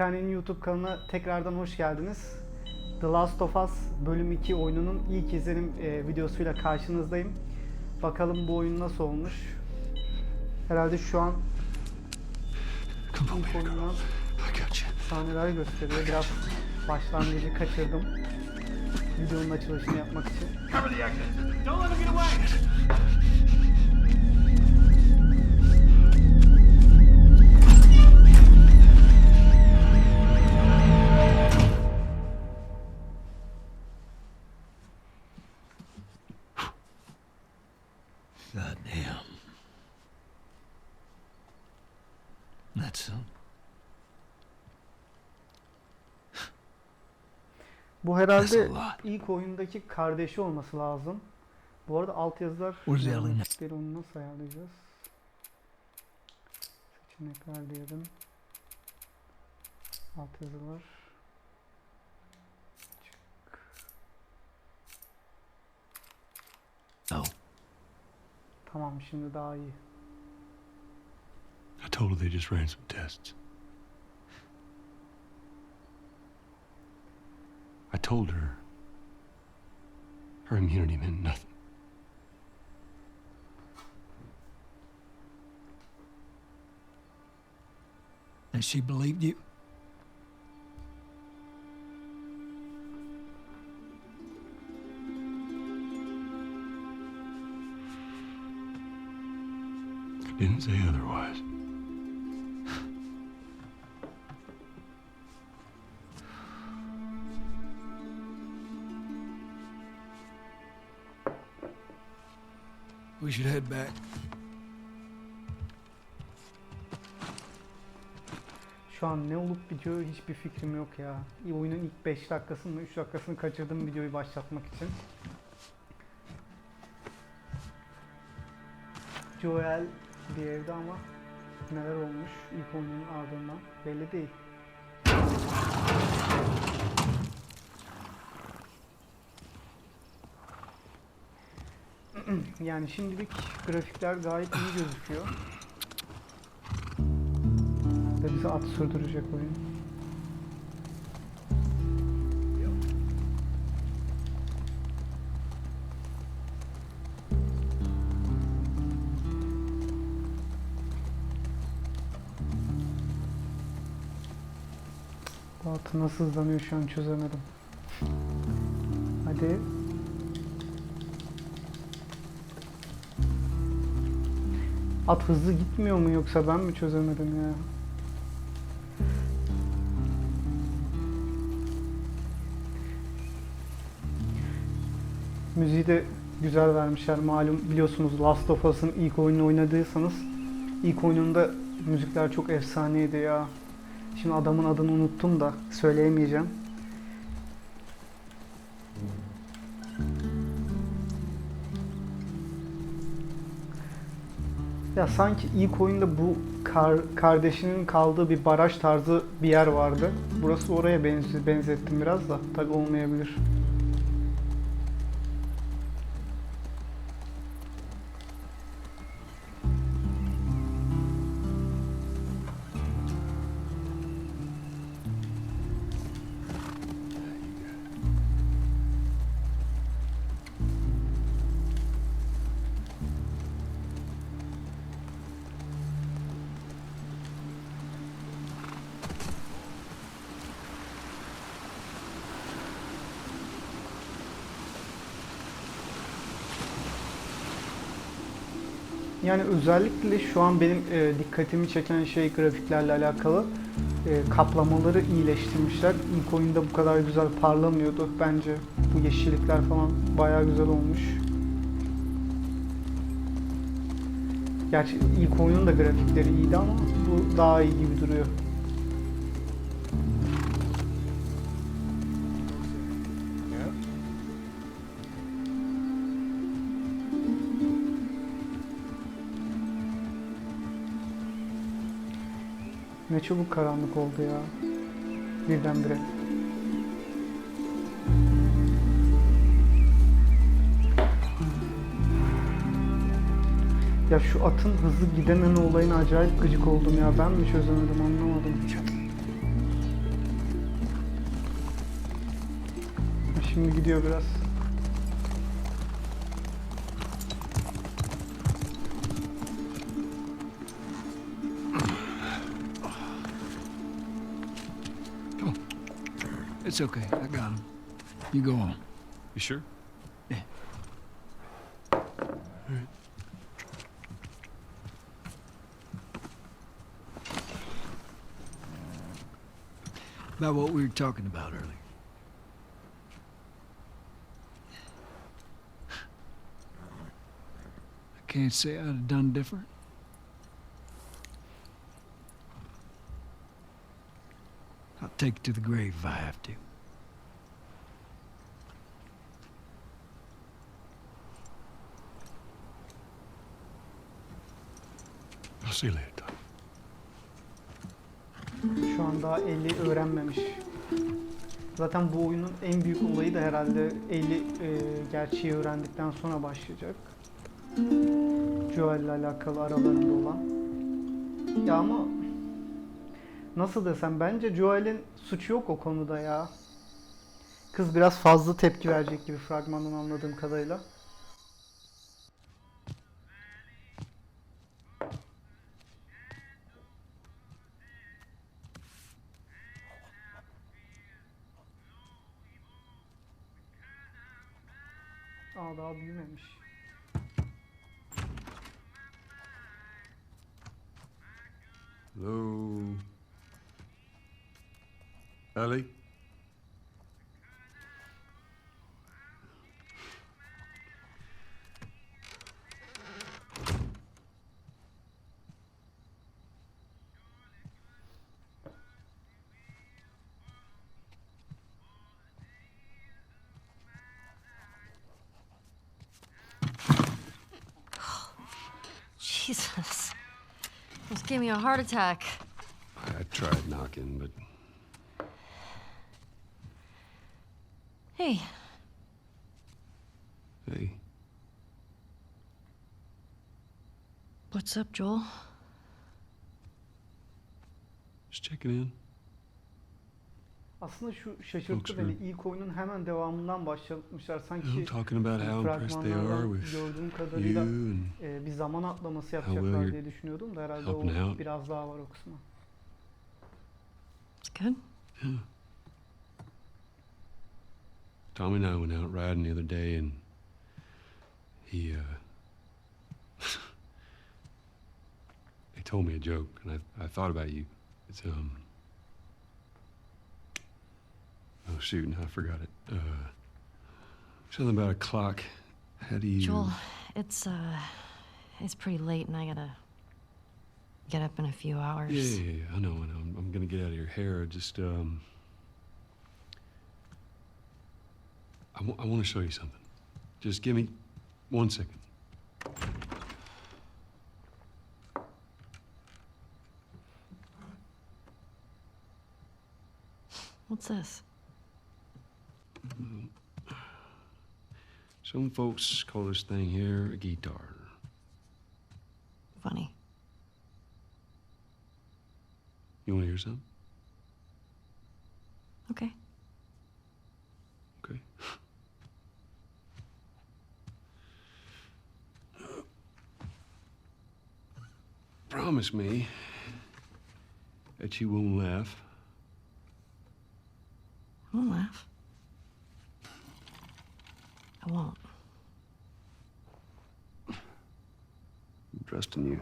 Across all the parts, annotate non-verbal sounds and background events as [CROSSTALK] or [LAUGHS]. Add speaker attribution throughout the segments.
Speaker 1: MK'nin YouTube kanalına tekrardan hoş geldiniz. The Last of Us bölüm 2 oyununun ilk izlenim e, videosuyla karşınızdayım. Bakalım bu oyun nasıl olmuş. Herhalde şu an ilk oyundan sahneler gösteriyor. Biraz başlangıcı kaçırdım. Videonun açılışını yapmak için.
Speaker 2: So.
Speaker 1: Bu herhalde ilk oyundaki kardeşi olması lazım. Bu arada altyazılar? Seçenekleri onu nasıl ayarlayacağız? Seçenekler diyelim. Altyazılar.
Speaker 2: No.
Speaker 1: Tamam şimdi daha iyi.
Speaker 2: I told her they just ran some tests. I told her her immunity meant nothing.
Speaker 3: And she believed you?
Speaker 2: I didn't say otherwise.
Speaker 3: We should head back.
Speaker 1: Şu an ne olup bitiyor hiçbir fikrim yok ya. Oyunun ilk 5 dakikasını 3 dakikasını kaçırdım videoyu başlatmak için. Joel bir evde ama neler olmuş ilk oyunun ardından belli değil. Yani şimdilik grafikler gayet iyi gözüküyor. Ve bize at sürdürecek oyun. Atı nasıl hızlanıyor şu an çözemedim. Hadi. At hızlı gitmiyor mu yoksa ben mi çözemedim ya? Müziği de güzel vermişler. Malum biliyorsunuz Last of Us'ın ilk oyununu oynadıysanız ilk oyununda müzikler çok efsaneydi ya. Şimdi adamın adını unuttum da söyleyemeyeceğim. Ya sanki ilk oyunda bu kar, kardeşinin kaldığı bir baraj tarzı bir yer vardı. Burası oraya benzettim biraz da. Tabi olmayabilir. Yani özellikle şu an benim e, dikkatimi çeken şey grafiklerle alakalı. E, kaplamaları iyileştirmişler. İlk oyunda bu kadar güzel parlamıyordu bence. Bu yeşillikler falan bayağı güzel olmuş. Gerçi ilk oyunun da grafikleri iyiydi ama bu daha iyi gibi duruyor. Ne çabuk karanlık oldu ya. Birdenbire. Ya şu atın hızlı gidememe olayına acayip gıcık oldum ya. Ben mi çözemedim anlamadım. Şimdi gidiyor biraz.
Speaker 3: It's okay. I got him. You go on.
Speaker 2: You sure? Yeah.
Speaker 3: About what we were talking about earlier. I can't say I'd have done different. Take it to the grave if I have to.
Speaker 2: I'll see you later.
Speaker 1: Şu an daha 50 öğrenmemiş. Zaten bu oyunun en büyük olayı da herhalde 50 e, gerçeği öğrendikten sonra başlayacak. Joel'le alakalı aralarında olan. Ya ama nasıl desem bence Joel'in suçu yok o konuda ya. Kız biraz fazla tepki verecek gibi fragmandan anladığım kadarıyla. Aa daha büyümemiş.
Speaker 2: Ellie? [SIGHS]
Speaker 4: Jesus. Almost gave me a heart attack.
Speaker 2: I tried knocking, but
Speaker 4: Hey,
Speaker 2: hey,
Speaker 4: what's up, Joel?
Speaker 2: just checking in.
Speaker 1: Aslında şu şaşırttı beni. İlk oyunun hemen devamından başlatmışlar. Sanki
Speaker 2: talking about how impressed they are
Speaker 1: fragmanlardan
Speaker 2: with
Speaker 1: gördüğüm
Speaker 2: you
Speaker 1: kadarıyla
Speaker 2: and
Speaker 1: e, bir zaman atlaması yapacaklar diye düşünüyordum da herhalde o
Speaker 2: helping out.
Speaker 1: biraz daha var o kısmı.
Speaker 4: It's good.
Speaker 2: Tommy and I went out riding the other day, and he uh, [LAUGHS] he told me a joke, and I I thought about you. It's um oh shoot, now I forgot it. Uh, something about a clock. How do you?
Speaker 4: Joel, it's uh it's pretty late and I gotta get up in a few hours.
Speaker 2: Yeah, yeah, yeah, I know, I know. I'm, I'm gonna get out of your hair. Just um, I want to show you something. Just give me one second.
Speaker 4: What's this?
Speaker 2: Some folks call this thing here a guitar.
Speaker 4: Funny.
Speaker 2: You want to hear something?
Speaker 4: Okay.
Speaker 2: Okay. [LAUGHS] Promise me that you won't laugh.
Speaker 4: I won't laugh. I won't.
Speaker 2: I'm trusting you.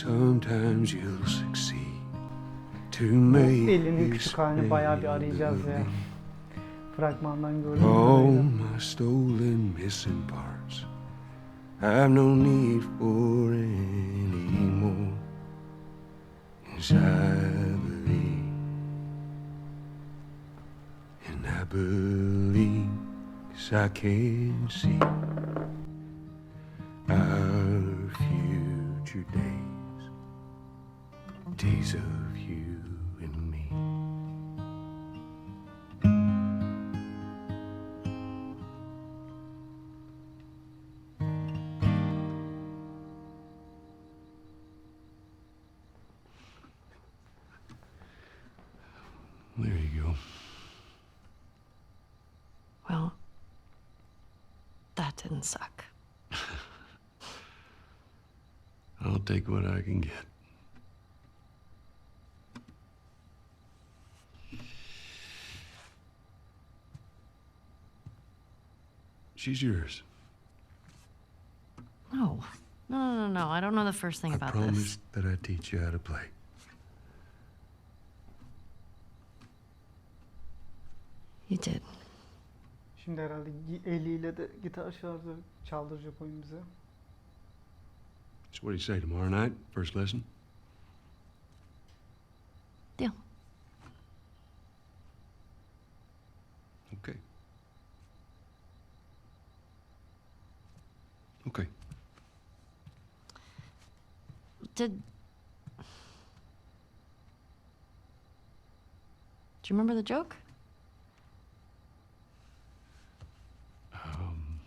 Speaker 2: Sometimes you'll succeed to make
Speaker 1: elinin küçük halini bayağı bir arayacağız ya. Fragmandan gördüğüm
Speaker 2: all my stolen missing parts. I've no need for any more. Yes, I believe, and I believe, 'cause I can see of you and me. There you go.
Speaker 4: Well, that didn't suck. [LAUGHS]
Speaker 2: I'll take what I can get. She's yours.
Speaker 4: No. No, no, no, no. I don't know the first thing
Speaker 2: I
Speaker 4: about
Speaker 2: promised that I'd teach you how to play.
Speaker 4: this. You did.
Speaker 1: Şimdi herhalde eliyle de gitar şarkı çaldıracak oyun bize.
Speaker 2: So what do you say tomorrow night? First lesson?
Speaker 4: Deal.
Speaker 2: Okay.
Speaker 4: Did. Do you remember the joke?
Speaker 2: Um,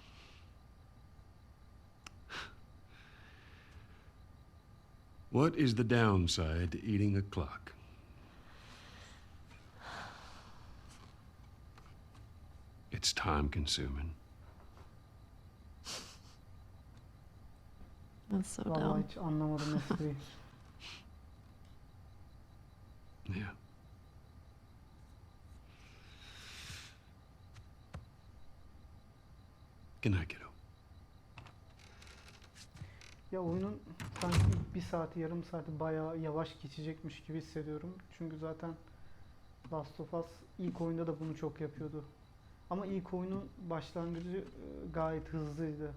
Speaker 2: what is the downside to eating a clock? It's time consuming.
Speaker 4: That's so
Speaker 1: Vallahi
Speaker 4: dumb.
Speaker 1: hiç anlamadım espriyi.
Speaker 2: Yeah. Good night, kiddo.
Speaker 1: Ya oyunun sanki bir saati yarım saati bayağı yavaş geçecekmiş gibi hissediyorum. Çünkü zaten Last of Us ilk oyunda da bunu çok yapıyordu. Ama ilk oyunun başlangıcı e, gayet hızlıydı.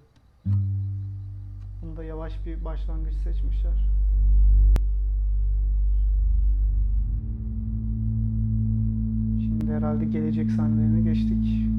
Speaker 1: Bunda yavaş bir başlangıç seçmişler. Şimdi herhalde gelecek sahnelerine geçtik.